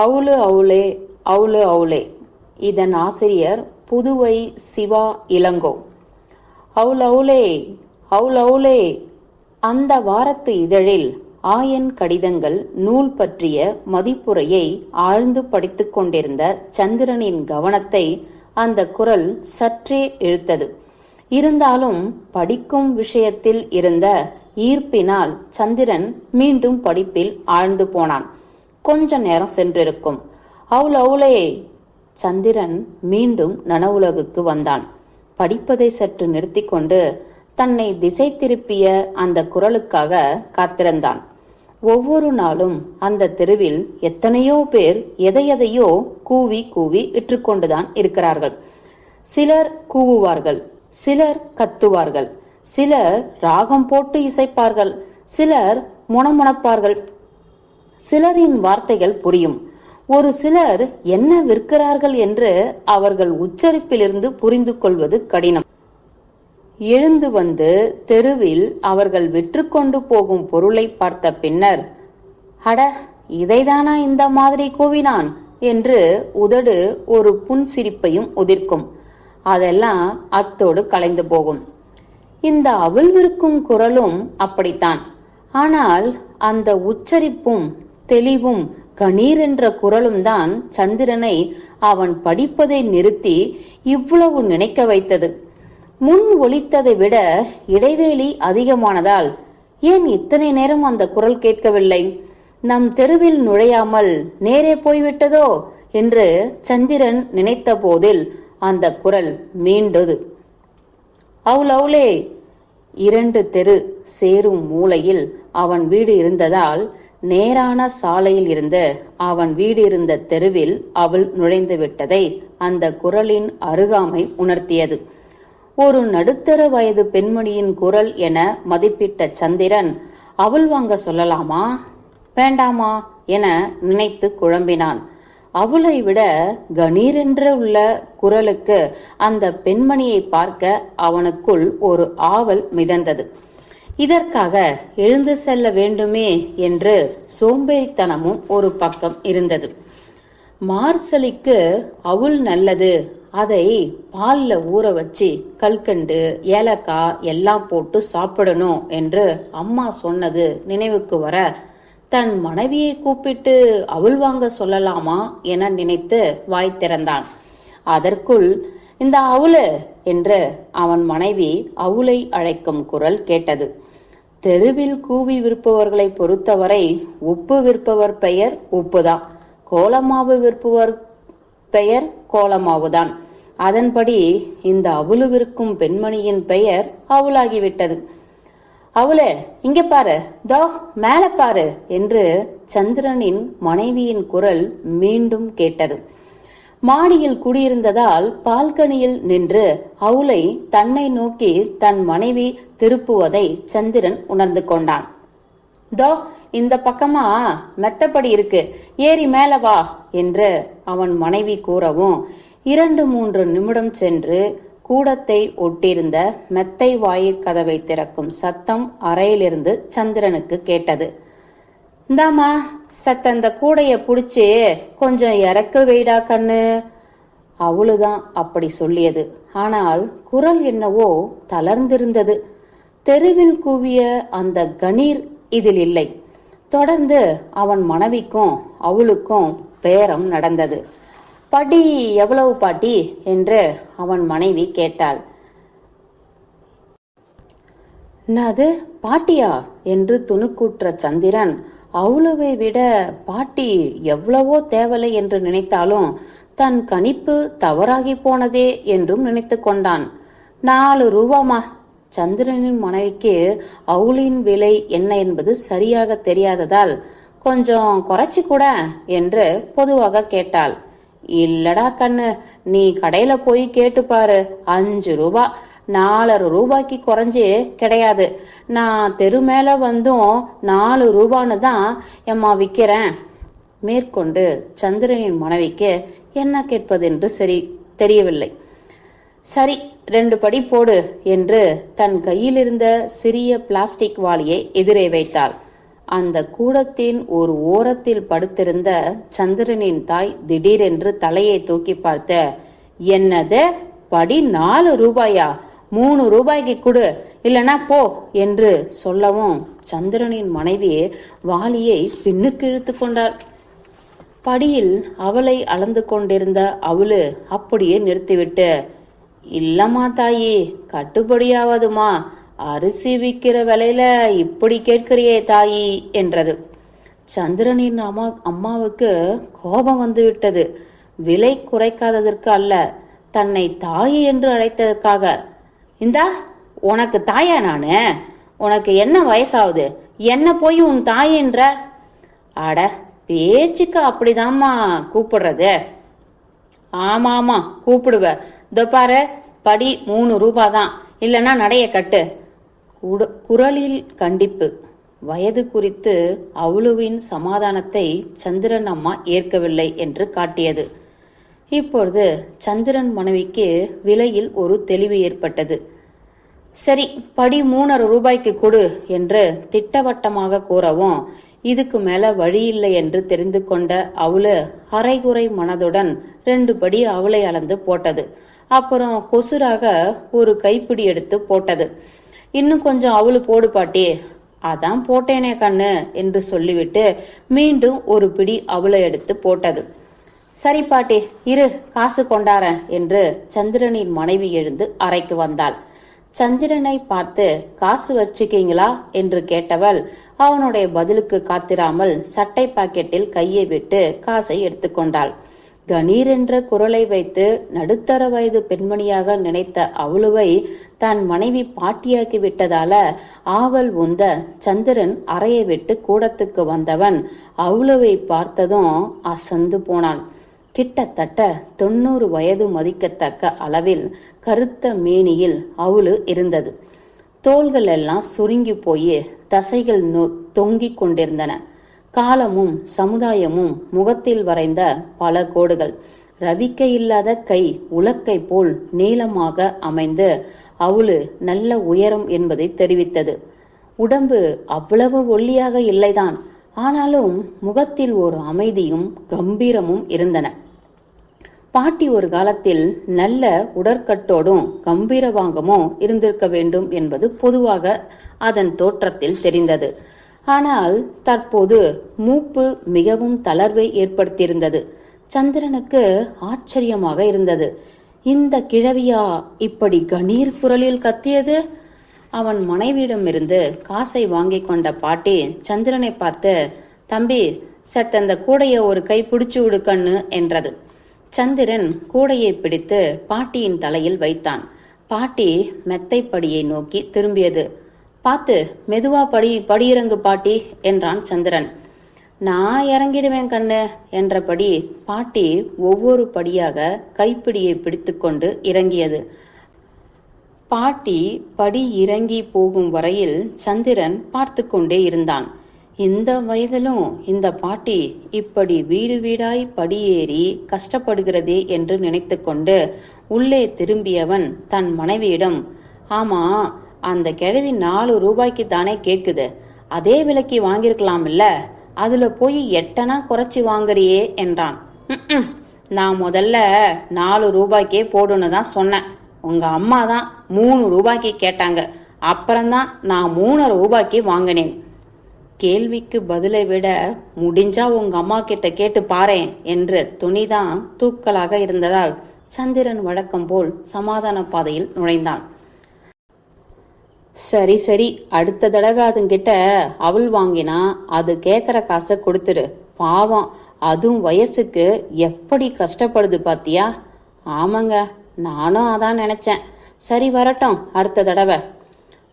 அவுளு அவுளே அவுளு அவுளே. இதன் ஆசிரியர் புதுவை சிவா இளங்கோ. அவுல் அவுளே அவுல் அவுலே அந்த வாரத்து இதழில் ஆயன் கடிதங்கள் நூல் பற்றிய மதிப்புரையை ஆழ்ந்து படித்துக் கொண்டிருந்த சந்திரனின் கவனத்தை அந்த குரல் சற்றே இழுத்தது. இருந்தாலும் படிக்கும் விஷயத்தில் இருந்த ஈர்ப்பினால் சந்திரன் மீண்டும் படிப்பில் ஆழ்ந்து போனான். கொஞ்ச நேரம் சென்றிருக்கும். அவுல் சந்திரன் மீண்டும் நனவுலகுக்கு வந்தான். படிப்பதை சற்று நிறுத்திக்கொண்டு தன்னை திசை திருப்பிய அந்த குரலுக்காக காத்திருந்தான். ஒவ்வொரு நாளும் அந்த தெருவில் எத்தனையோ பேர் எதையெதையோ கூவி கூவி விற்றுக்கொண்டுதான் இருக்கிறார்கள். சிலர் கூவுவார்கள் சிலர் கத்துவார்கள் சிலர் ராகம் போட்டு இசைப்பார்கள் சிலர் முணமுணப்பார்கள் சிலரின் வார்த்தைகள் புரியும். ஒரு சிலர் என்ன விற்கிறார்கள் என்று அவர்கள் உச்சரிப்பிலிருந்து புரிந்து கொள்வது கடினம். எழுந்து வந்து தெருவில் அவர்கள் விற்றுக்கொண்டு போகும் பொருளை பார்த்த பின்னர் அட இதைதானா இந்த மாதிரி கூவினான்? என்று உதடு ஒரு புன்சிரிப்பையும் உதிர்க்கும். அதெல்லாம் அத்தோடு கலைந்து போகும். இந்த அவிழ்விருக்கும் குரலும் அப்படித்தான். ஆனால் அந்த உச்சரிப்பும் தெளிவும் கணீர் என்ற குரலும் தான் சந்திரனை அவன் படிப்பதை நிறுத்தி இவ்வளவு நினைக்க வைத்தது. முன் ஒலித்ததை விட இடைவேளி அதிகமானதால் ஏன் இத்தனை நேரம் அந்த குரல் கேட்கவில்லை? நம் தெருவில் நுழையாமல் நேரே போய்விட்டதோ? என்று சந்திரன் நினைத்த போதில் அந்த குரல் மீண்டது. அவுல் அவுளே இரண்டு தெரு சேரும் மூலையில் அவன் வீடு இருந்ததால் நேரான சாலையில் இருந்து அவன் வீடு இருந்த தெருவில் அவள் நுழைந்து விட்டதை அந்த குரலின் அருகாமை உணர்த்தியது. ஒரு நடுத்தர வயது பெண்மணியின் குரல் என மதிப்பிட்ட சந்திரன் அவள் வாங்க சொல்லலாமா? வேண்டாமா? என நினைத்து குழம்பினான். அவளை விட கணீரென்று உள்ள குரலுக்கு அந்த பெண்மணியை பார்க்க அவனுக்குள் ஒரு ஆவல் மிதந்தது. இதற்காக எழுந்து செல்ல வேண்டுமே என்று சோம்பேறித்தனமும் ஒரு பக்கம் இருந்தது. மார்சலிக்கு அவுள் நல்லது அதை பால்ல ஊற வச்சு கல்கண்டு ஏலக்காய் எல்லாம் போட்டு சாப்பிடணும் என்று அம்மா சொன்னது நினைவுக்கு வர தன் மனைவியை கூப்பிட்டு அவள் வாங்க சொல்லலாமா என நினைத்து வாய் திறந்தான். அதற்குள் இந்த அவுளு என்று அவன் மனைவி அவுளை அழைக்கும் குரல் கேட்டது. தெருவில் கூவி விற்பவர்களை பொறுத்தவரை உப்பு விற்பவர் பெயர் உப்புதான். கோலமாவு விற்பவர் பெயர் கோலமாவுதான். அதன்படி இந்த அவுளு விற்கும் பெண்மணியின் பெயர் அவளாகிவிட்டது. அவளே இங்க பாரு. தோ மேல பாரு என்று சந்திரனின் மனைவியின் குரல் மீண்டும் கேட்டது. மாடியில் குடியிருந்ததால் பால்கனியில் நின்று அவுளை தன்னை நோக்கி தன் மனைவி திருப்புவதை சந்திரன் உணர்ந்து கொண்டான். தோ இந்த பக்கமா? மெத்தப்படி இருக்கு. ஏறி மேல வா என்று அவன் மனைவி கூறவும் இரண்டு மூன்று நிமிடம் சென்று கூடத்தை ஒட்டியிருந்த மெத்தை வாயிற் கதவை திறக்கும் சத்தம் அறையிலிருந்து சந்திரனுக்கு கேட்டது. இந்தாமா சத்த அந்த கூடைய புடிச்சு கொஞ்சம் இறக்க வைடா கண்ணு. அவளுதான் அப்படி சொல்லியது. ஆனால் குரல் என்னவோ தளர்ந்திருந்தது. தெருவில் கூவிய அந்த கணீர் இதில் இல்லை. தொடர்ந்து அவன் மனைவிக்கும் அவளுக்கும் பேரம் நடந்தது. படி எவ்வளவு பாட்டி? என்று அவன் மனைவி கேட்டாள். என்னது பாட்டியா? என்று துணுக்குற்ற சந்திரன் அவ்வளவை விட பாட்டி எவ்வளவோ தேவலை என்று நினைத்தாலும் தன் கணிப்பு தவறாகி போனதே என்றும் நினைத்து கொண்டான். நாலு ரூபாமா? சந்திரனின் மனைவிக்கு அவுளின் விலை என்ன என்பது சரியாக தெரியாததால் கொஞ்சம் குறைச்சி கூட என்று பொதுவாக கேட்டாள். இல்லடா கண்ணு நீ கடையில போய் கேட்டு பாரு அஞ்சு ரூபா. நாலரை ரூபாய்க்கு குறைஞ்சு கிடையாது. நான் தெரு மேல வந்தும் நாலு ரூபான்னு தான் எம்மா விற்கிறேன் மேற்கொண்டு சந்திரனின் மனைவிக்கு என்ன கேட்பது என்று சரி தெரியவில்லை. சரி ரெண்டு படி போடு என்று தன் கையில் இருந்த சிறிய பிளாஸ்டிக் வாளியை எதிரே வைத்தாள். அந்த கூடத்தின் ஒரு ஓரத்தில் படுத்திருந்த சந்திரனின் தாய் திடீரென்று தலையை தூக்கி பார்த்த என்னது? படி நாலு ரூபாயா? மூணு ரூபாய்க்கு கொடு இல்லனா போ என்று சொல்லவும் சந்திரனின் மனைவி வாளியை பின்னுக்கு இழுத்து கொண்டார் படியில் அவளை அளந்து கொண்டிருந்த அவளு அப்படியே நிறுத்திவிட்டு இல்லம்மா தாயி கட்டுப்படியாவதுமா? அரிசி விற்கிற விலையில இப்படி கேட்கிறியே தாயி என்றது. சந்திரனின் அம்மா அம்மாவுக்கு கோபம் வந்து விட்டது விலை குறைக்காததற்கு அல்ல தன்னை தாயி என்று அழைத்ததற்காக இந்தா உனக்கு தாயா நானு? உனக்கு என்ன வயசாகுது? என்ன போய் உன் தாயின்ற? அட பேச்சுக்கு அப்படிதாம்மா கூப்பிடுறது. ஆமா ஆமா கூப்பிடுவ. இதோ பாரு படி மூணு ரூபா தான் இல்லைன்னா நடைய கட்டு. குரலில் கண்டிப்பு. வயது குறித்து அவ்வளவின் சமாதானத்தை சந்திரன் அம்மா ஏற்கவில்லை என்று காட்டியது. இப்பொழுது சந்திரன் மனைவிக்கு விலையில் ஒரு தெளிவு ஏற்பட்டது. சரி படி மூணரை ரூபாய்க்கு கொடு என்று திட்டவட்டமாக கூறவும் இதுக்கு மேல வழி இல்லை என்று தெரிந்து கொண்ட அவளு அரைகுறை மனதுடன் ரெண்டு படி அவளை அளந்து போட்டது. அப்புறம் கொசுராக ஒரு கைப்பிடி எடுத்து போட்டது. இன்னும் கொஞ்சம் அவளு போடு பாட்டி. அதான் போட்டேனே கண்ணு என்று சொல்லிவிட்டு மீண்டும் ஒரு பிடி அவளை எடுத்து போட்டது. சரி பாட்டி இரு காசு கொண்டாரன் என்று சந்திரனின் மனைவி எழுந்து அறைக்கு வந்தாள். சந்திரனை பார்த்து காசு வச்சுக்கீங்களா என்று கேட்டவள் அவனுடைய பதிலுக்கு காத்திராமல் சட்டை பாக்கெட்டில் கையை விட்டு காசை எடுத்துக்கொண்டாள் கணீர் என்ற குரலை வைத்து நடுத்தர வயது பெண்மணியாக நினைத்த அவளுவை தன் மனைவி பாட்டியாக்கி விட்டதால ஆவல் உந்த சந்திரன் அறையை விட்டு கூடத்துக்கு வந்தவன் அவளுவை பார்த்ததும் அசந்து போனான். கிட்டத்தட்ட தொண்ணூறு வயது மதிக்கத்தக்க அளவில் கருத்த மேனியில் அவளு இருந்தது. தோள்கள் எல்லாம் சுருங்கி போய் தசைகள் நொ- தொங்கிக் கொண்டிருந்தன. காலமும் சமுதாயமும் முகத்தில் வரைந்த பல கோடுகள். ரவிக்க இல்லாத கை உலக்கை போல் நீளமாக அமைந்து அவளு நல்ல உயரம் என்பதை தெரிவித்தது. உடம்பு அவ்வளவு ஒல்லியாக இல்லைதான். ஆனாலும் முகத்தில் ஒரு அமைதியும் கம்பீரமும் இருந்தன. பாட்டி ஒரு காலத்தில் நல்ல உடற்கட்டோடும் கம்பீரவாங்கமும் இருந்திருக்க வேண்டும் என்பது பொதுவாக அதன் தோற்றத்தில் தெரிந்தது. ஆனால் தற்போது மூப்பு மிகவும் தளர்வை ஏற்படுத்தியிருந்தது. சந்திரனுக்கு ஆச்சரியமாக இருந்தது. இந்த கிழவியா இப்படி கணீர் குரலில் கத்தியது? அவன் மனைவியிடமிருந்து காசை வாங்கி கொண்ட பாட்டி சந்திரனை பார்த்து தம்பி சட்டந்த கூடைய ஒரு கை பிடிச்சு விடு கண்ணு என்றது. சந்திரன் கூடையை பிடித்து பாட்டியின் தலையில் வைத்தான். பாட்டி மெத்தைப்படியை நோக்கி திரும்பியது. பார்த்து மெதுவா படி படியிறங்கு பாட்டி என்றான் சந்திரன். நான் இறங்கிடுவேன் கண்ணு என்றபடி பாட்டி ஒவ்வொரு படியாக கைப்பிடியை பிடித்துக்கொண்டு இறங்கியது. பாட்டி படி இறங்கி போகும் வரையில் சந்திரன் பார்த்து கொண்டே இருந்தான். இந்த வயதிலும் இந்த பாட்டி இப்படி வீடு வீடாய் படியேறி கஷ்டப்படுகிறதே என்று நினைத்துக்கொண்டு உள்ளே திரும்பியவன் தன் மனைவியிடம் ஆமா அந்த கிழவி நாலு ரூபாய்க்கு தானே கேக்குது அதே விலைக்கு வாங்கியிருக்கலாம்ல. அதுல போய் எட்டனா குறைச்சி வாங்குறியே என்றான். நான் முதல்ல நாலு ரூபாய்க்கே போடுன்னு தான் சொன்னேன். உங்க அம்மா தான் மூணு ரூபாய்க்கு கேட்டாங்க. அப்புறம்தான் நான் மூணு ரூபாய்க்கு வாங்கினேன். கேள்விக்கு பதிலை விட முடிஞ்சா உங்க அம்மா கிட்ட கேட்டு பாரேன் என்று துணிதான் தூக்கலாக இருந்ததால் சந்திரன் வழக்கம் போல் சமாதான பாதையில் நுழைந்தான். சரி சரி அடுத்த தடவை அதுங்கிட்ட அவள் வாங்கினா அது கேட்குற காசை கொடுத்துரு. பாவம் அதுவும் வயசுக்கு எப்படி கஷ்டப்படுது பாத்தியா? ஆமாங்க நானும் அதான் நினைச்சேன். சரி வரட்டும் அடுத்த தடவை.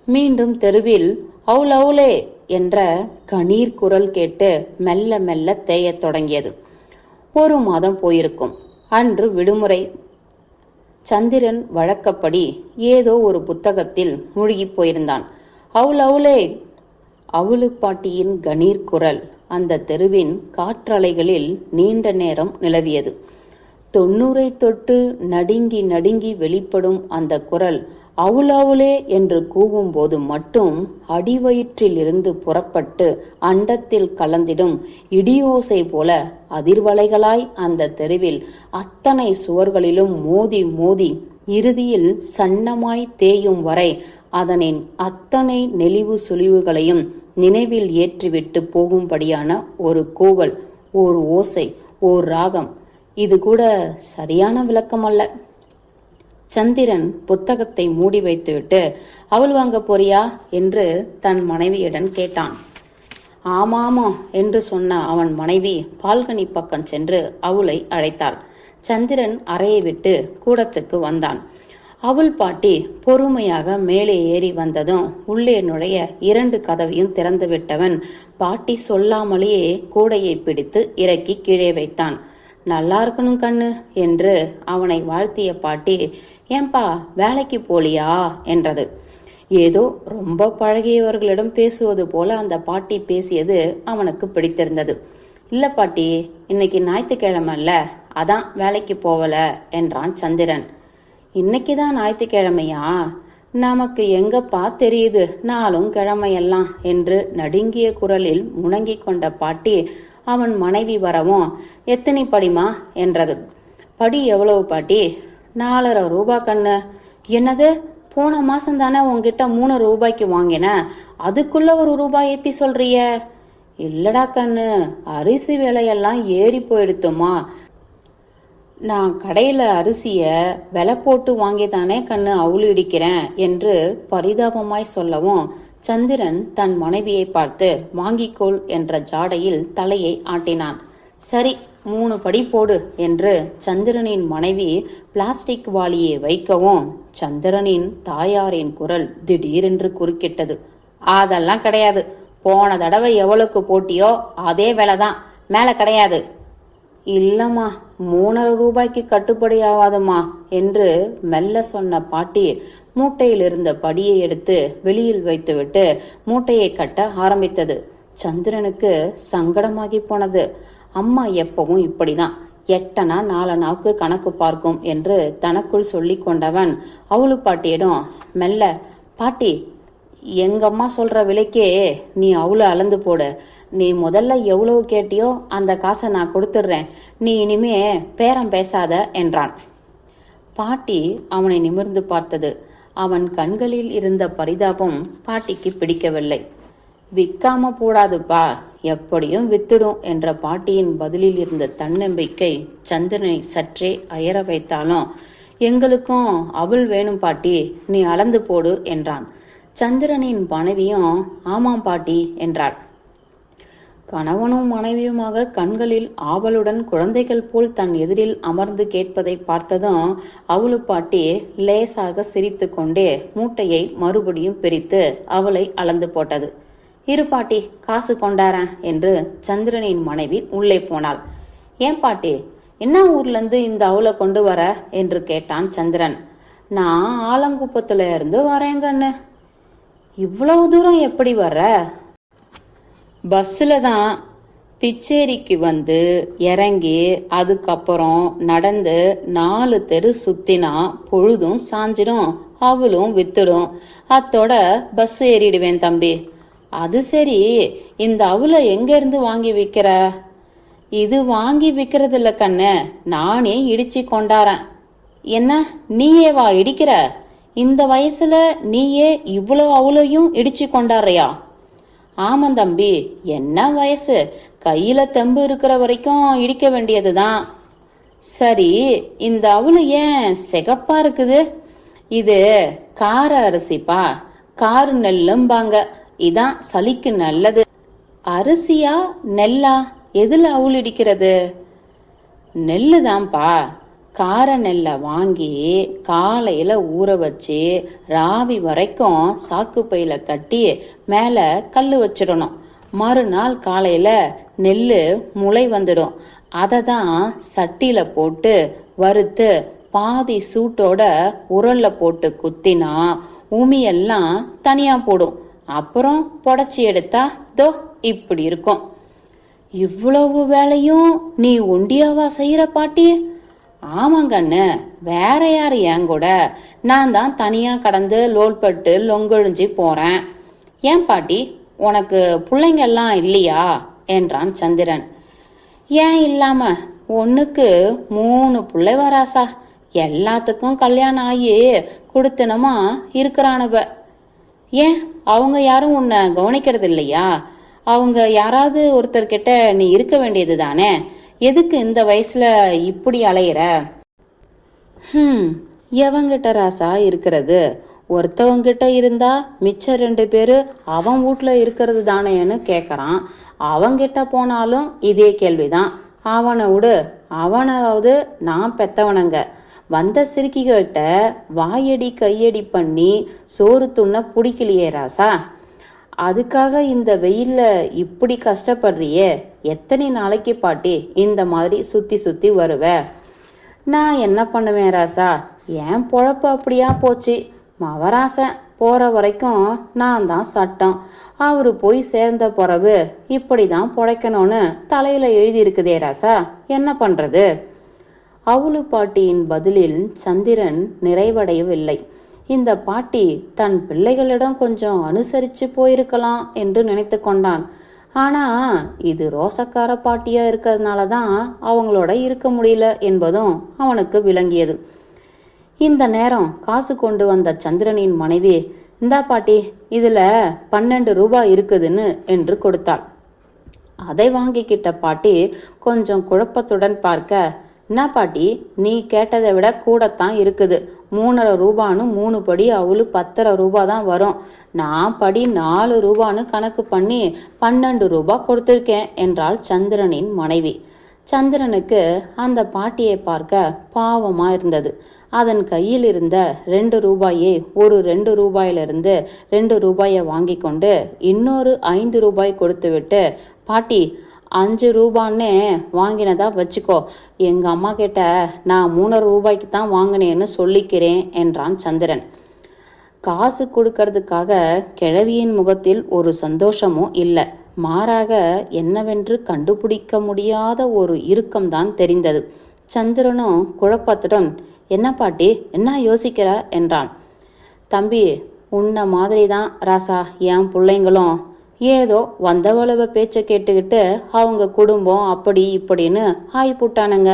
மீண்டும் தெருவில் அவுள் அவுளே என்ற கணீர் குரல் கேட்டு மெல்ல மெல்ல தேயத் தொடங்கியது. ஒரு மாதம் போயிருக்கும். அன்று விடுமுறை. சந்திரன் வழக்கப்படி ஏதோ ஒரு புத்தகத்தில் மூழ்கிப் போயிருந்தான். அவுள் அவுளே அவுளு பாட்டியின் கணீர் குரல் அந்த தெருவின் காற்றலைகளில் நீண்ட நேரம் நிலவியது. தொண்ணூரை தொட்டு நடுங்கி நடுங்கி வெளிப்படும் அந்த குரல் அவுலவுலே என்று கூவும்போது மட்டும் அடிவயிற்றிலிருந்து புறப்பட்டு அண்டத்தில் கலந்திடும் இடியோசை போல அதிர்வலைகளாய் அந்த தெருவில் அத்தனை சுவர்களிலும் மோதி மோதி இறுதியில் சன்னமாய் தேயும் வரை அதனின் அத்தனை நெளிவு சுழிவுகளையும் நினைவில் ஏற்றிவிட்டு போகும்படியான ஒரு கூவல் ஓர் ஓசை ஓர் ராகம். இது கூட சரியான விளக்கம் அல்ல சந்திரன் புத்தகத்தை மூடி வைத்துவிட்டு அவள் வாங்க போறியா? என்று தன் மனைவியிடம் கேட்டான். ஆமாமா என்று சொன்ன அவன் மனைவி பால்கனி பக்கம் சென்று அவளை அழைத்தாள். சந்திரன் அறையை விட்டு கூடத்துக்கு வந்தான். அவள் பாட்டி பொறுமையாக மேலே ஏறி வந்ததும் உள்ளே நுழைய இரண்டு கதவையும் திறந்து விட்டவன் பாட்டி சொல்லாமலேயே கூடையை பிடித்து இறக்கி கீழே வைத்தான். நல்லா இருக்கணும் கண்ணு என்று அவனை வாழ்த்திய பாட்டி ஏன்பா வேலைக்கு போலியா? என்றது. ஏதோ ரொம்ப பழகியவர்களிடம் பேசுவது போல அந்த பாட்டி பேசியது அவனுக்கு பிடித்திருந்தது. இல்ல பாட்டி இன்னைக்கு ஞாயிற்றுக்கிழமைல்ல அதான் வேலைக்கு போகல என்றான் சந்திரன். இன்னைக்கு தான் ஞாயிற்றுக்கிழமையா? நமக்கு எங்கப்பா தெரியுது நாளும் கிழமையெல்லாம் என்று நடுங்கிய குரலில் முணங்கிக் கொண்ட பாட்டி அவன் மனைவி வரவும் எத்தனை படிமா என்றது. படி எவ்வளவு பாட்டி? நாலரை ரூபா கண்ணு. என்னது? போன மாசம் தானே உங்ககிட்ட மூணு ரூபாய்க்கு வாங்கினேன் அதுக்குள்ள ஒரு ரூபாய் ஏத்தி சொல்றிய. இல்லடா கண்ணு அரிசி விலையெல்லாம் ஏறி போயிடுத்துமா. நான் கடையில் அரிசியை விலை போட்டு வாங்கி தானே கண்ணு அவுளி இடிக்கிறேன் என்று பரிதாபமாய் சொல்லவும் சந்திரன் தன் மனைவியை பார்த்து வாங்கிக்கோள் என்ற ஜாடையில் தலையை ஆட்டினான். சரி மூணு படி போடு என்று சந்திரனின் மனைவி பிளாஸ்டிக் வாளியை வைக்கவும் சந்திரனின் தாயாரின் குரல் திடீரென்று குறுக்கிட்டது. அதெல்லாம் கிடையாது. போன தடவை எவ்வளவுக்கு போட்டியோ அதே வேலைதான். மேலே கிடையாது. இல்லம்மா மூணரை ரூபாய்க்கு கட்டுப்படி ஆகாதுமா என்று மெல்ல சொன்ன பாட்டி மூட்டையில் இருந்த படியை எடுத்து வெளியில் வைத்துவிட்டு மூட்டையை கட்ட ஆரம்பித்தது. சந்திரனுக்கு சங்கடமாகி போனது. அம்மா எப்பவும் இப்படிதான். எட்டனா நாலனாவுக்கு கணக்கு பார்க்கும் என்று தனக்குள் சொல்லி கொண்டவன் அவளு பாட்டியிடம் மெல்ல பாட்டி எங்கம்மா சொல்ற விலைக்கே நீ அவ்வளோ அளந்து போடு. நீ முதல்ல எவ்வளவு கேட்டியோ அந்த காசை நான் கொடுத்துட்றேன். நீ இனிமே பேரம் பேசாத என்றான். பாட்டி அவனை நிமிர்ந்து பார்த்தது. அவன் கண்களில் இருந்த பரிதாபம் பாட்டிக்கு பிடிக்கவில்லை. விற்காம போடாதுப்பா எப்படியும் வித்துடும் என்ற பாட்டியின் பதிலில் இருந்த தன்னம்பிக்கை சந்திரனை சற்றே அயர வைத்தாலும் எங்களுக்கும் அவள் வேணும் பாட்டி நீ அளந்து போடு என்றான். சந்திரனின் மனைவியும் ஆமாம் பாட்டி என்றாள். கணவனும் மனைவியுமாக கண்களில் ஆவலுடன் குழந்தைகள் போல் தன் எதிரில் அமர்ந்து கேட்பதை பார்த்ததும் அவளு பாட்டி லேசாக சிரித்து கொண்டே மூட்டையை மறுபடியும் பிரித்து அவளை அளந்து போட்டது. இரு பாட்டி காசு கொண்டாரன் என்று சந்திரனின் மனைவி உள்ளே போனாள். ஏன் பாட்டி என்ன ஊர்ல இருந்து இந்த அவளை கொண்டு வர என்று கேட்டான் சந்திரன். நான் ஆலங்குப்பத்துல இருந்து வரேங்கண்ணு இவ்வளவு தூரம் எப்படி வர்ற? பஸ்ஸில் தான் பிச்சேரிக்கு வந்து இறங்கி அதுக்கப்புறம் நடந்து நாலு தெரு சுத்தினா பொழுதும் சாஞ்சிடும் அவளும் வித்துடும். அத்தோட பஸ் ஏறிடுவேன் தம்பி. அது சரி இந்த அவளை எங்கேருந்து வாங்கி விற்கிற இது வாங்கி விற்கிறது இல்லை கண்ணு. நானே இடிச்சு கொண்டாரேன் என்ன நீயே வா இடிக்கிற? இந்த வயசுல நீயே இவ்வளோ அவளையும் இடிச்சு கொண்டாடுறியா? ஆமாம் தம்பி என்ன வயசு? கையில தெம்பு இருக்கிற வரைக்கும் இடிக்க வேண்டியதுதான். சரி இந்த அவளு ஏன் சிகப்பா இருக்குது? இது கார அரிசிப்பா? கார் நெல்லும்பாங்க. இதான் சளிக்கு நல்லது. அரிசியா நெல்லா? எதுல அவுள் இடிக்கிறது? நெல்லு தான்ப்பா கார நெல்லை வாங்கி காலையில் ஊற வச்சு ராவி வரைக்கும் சாக்கு பையில கட்டி மேலே கல் வச்சிடணும். மறுநாள் காலையில் நெல் முளை வந்துடும். அதை தான் சட்டியில் போட்டு வறுத்து பாதி சூட்டோட உரல்ல போட்டு குத்தினா உமியெல்லாம் தனியாக போடும். அப்புறம் புடச்சி எடுத்தா தோ இப்படி இருக்கும். இவ்வளவு வேலையும் நீ ஒண்டியாவா செய்யற பாட்டி? ஆமாங்கண்ணு வேற யாரு என் கூட? நான் தான் தனியாக கடந்து லோல்பட்டு லொங்கொழிஞ்சி போகிறேன் ஏன் பாட்டி? உனக்கு பிள்ளைங்கெல்லாம் இல்லையா? என்றான் சந்திரன். ஏன் இல்லாம? ஒன்றுக்கு மூணு பிள்ளை வராசா. எல்லாத்துக்கும் கல்யாணம் ஆகி கொடுத்தனமா இருக்கிறானவ. ஏன்? அவங்க யாரும் உன்னை கவனிக்கிறது இல்லையா அவங்க யாராவது ஒருத்தர்கிட்ட நீ இருக்க வேண்டியது தானே எதுக்கு இந்த வயசுல இப்படி அலையிற? ஹம் எவங்கிட்ட ராசா இருக்கிறது? ஒருத்தவங்கிட்ட இருந்தா மிச்சம் ரெண்டு பேரு அவன் வீட்ல இருக்கிறது தானேன்னு கேட்குறான் அவங்கிட்ட போனாலும் இதே கேள்விதான். அவனை விடு அவனாவது நான் பெத்தவனங்க. வந்த சிறுக்கிகிட்ட வாயடி கையடி பண்ணி சோறு துண்ண பிடிக்கலையே ராசா. அதுக்காக இந்த வெயிலில் இப்படி கஷ்டப்படுறியே? எத்தனை நாளைக்கு பாட்டி இந்த மாதிரி சுற்றி சுற்றி வருவ? நான் என்ன பண்ணுவேன் ராசா? என் பொழப்பு அப்படியா போச்சு. மவராசன் போகிற வரைக்கும் நான் தான் சட்டம். அவர் போய் சேர்ந்த பிறகு இப்படி தான் பிழைக்கணும்னு தலையில் எழுதியிருக்குதே ராசா. என்ன பண்ணுறது அவுளு பாட்டியின் பதிலில் சந்திரன் நிறைவடையவில்லை. இந்த பாட்டி தன் பிள்ளைகளிடம் கொஞ்சம் அனுசரித்து போயிருக்கலாம் என்று நினைத்து கொண்டான். ஆனால் இது ரோசக்கார பாட்டியாக இருக்கிறதுனால தான் அவங்களோட இருக்க முடியல என்பதும் அவனுக்கு விளங்கியது. இந்த நேரம் காசு கொண்டு வந்த சந்திரனின் மனைவி இந்தா பாட்டி இதில் பன்னெண்டு ரூபாய் இருக்குதுன்னு என்று கொடுத்தாள். அதை வாங்கிக்கிட்ட பாட்டி கொஞ்சம் குழப்பத்துடன் பார்க்க என்ன பாட்டி? நீ கேட்டதை விட கூடத்தான் இருக்குது. மூணரை ரூபான்னு மூணு படி அவளு பத்தரை ரூபா தான் வரும். நான் படி நாலு ரூபான்னு கணக்கு பண்ணி பன்னெண்டு ரூபா கொடுத்துருக்கேன் என்றாள் சந்திரனின் மனைவி. சந்திரனுக்கு அந்த பாட்டியை பார்க்க பாவமா இருந்தது. அதன் கையில் இருந்த ரெண்டு ரூபாயை ஒரு ரெண்டு ரூபாயிலிருந்து ரெண்டு ரூபாயை வாங்கி கொண்டு இன்னொரு ஐந்து ரூபாய் கொடுத்துவிட்டு பாட்டி அஞ்சு ரூபான்னு வாங்கினதா வச்சுக்கோ. எங்கள் அம்மா கிட்ட நான் மூணு ரூபாய்க்கு தான் வாங்கினேன்னு சொல்லிக்கிறேன் என்றான் சந்திரன். காசு கொடுக்கறதுக்காக கிழவியின் முகத்தில் ஒரு சந்தோஷமும் இல்லை. மாறாக என்னவென்று கண்டுபிடிக்க முடியாத ஒரு இறுக்கம்தான் தெரிந்தது. சந்திரனும் குழப்பத்துடன் என்ன பாட்டி என்ன யோசிக்கிற? என்றான். தம்பி உன்னை மாதிரி தான் ராசா என் பிள்ளைங்களும் ஏதோ வந்தவளவ பேச்சை கேட்டுக்கிட்டு அவங்க குடும்பம் அப்படி இப்படின்னு ஆய் போட்டானுங்க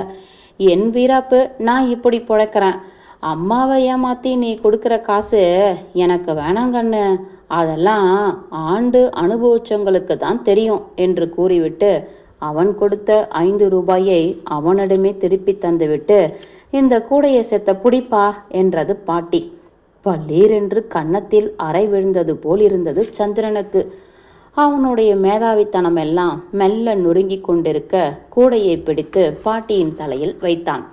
என் வீராப்பு நான் இப்படி பிழைக்கிறேன். அம்மாவை ஏமாத்தி நீ கொடுக்குற காசு எனக்கு வேணாங்கண்ணு அதெல்லாம் ஆண்டு அனுபவிச்சவங்களுக்கு தான் தெரியும் என்று கூறிவிட்டு அவன் கொடுத்த ஐந்து ரூபாயை அவனிடமே திருப்பி தந்துவிட்டு இந்த கூடையை செத்த புடிப்பா என்றது பாட்டி. பள்ளீரென்று கன்னத்தில் அறை விழுந்தது போல் இருந்தது சந்திரனுக்கு. அவனுடைய மேதாவித்தனம் எல்லாம் மெல்ல நொறுங்கி கொண்டிருக்க கூடையை பிடித்து பாட்டியின் தலையில் வைத்தான்.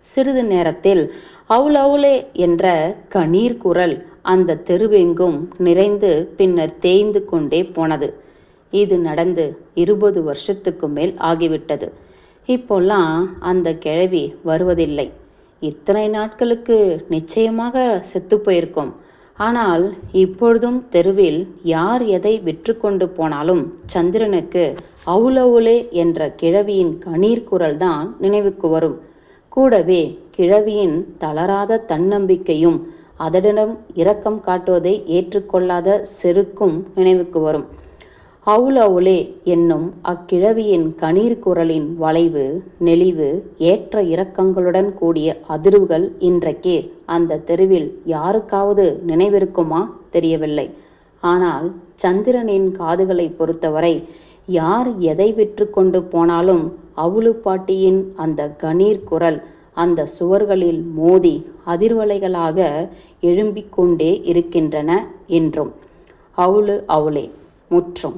சிறிது நேரத்தில் அவுல் அவுலே என்ற கணீர் குரல் அந்த தெருவெங்கும் நிறைந்து பின்னர் தேய்ந்து கொண்டே போனது. இது நடந்து இருபது வருஷத்துக்கு மேல் ஆகிவிட்டது. இப்போல்லாம் அந்த கிழவி வருவதில்லை. இத்தனை நாட்களுக்கு நிச்சயமாக செத்து போயிருக்கும். ஆனால் இப்பொழுதும் தெருவில் யார் எதை விற்றுக்கொண்டு போனாலும் சந்திரனுக்கு அவுலவுலே என்ற கிழவியின் கணீர் குரல்தான் நினைவுக்கு வரும். கூடவே கிழவியின் தளராத தன்னம்பிக்கையும் அதனிடம் இரக்கம் காட்டுவதை ஏற்றுக்கொள்ளாத செருக்கும் நினைவுக்கு வரும். அவுலவுலே என்னும் அக்கிழவியின் கணீர் குரலின் வளைவு நெளிவு ஏற்ற இறக்கங்களுடன் கூடிய அதிர்வுகள் இன்றைக்கு அந்த தெருவில் யாருக்காவது நினைவிருக்குமா? தெரியவில்லை. ஆனால் சந்திரனின் காதுகளை பொறுத்தவரை யார் எதை விற்று கொண்டு போனாலும் அவுளு பாட்டியின் அந்த கணீர் குரல் அந்த சுவர்களில் மோதி அதிர்வலைகளாக எழும்பிக் கொண்டே இருக்கின்றன என்றும். அவுளு அவுளே முற்றும்.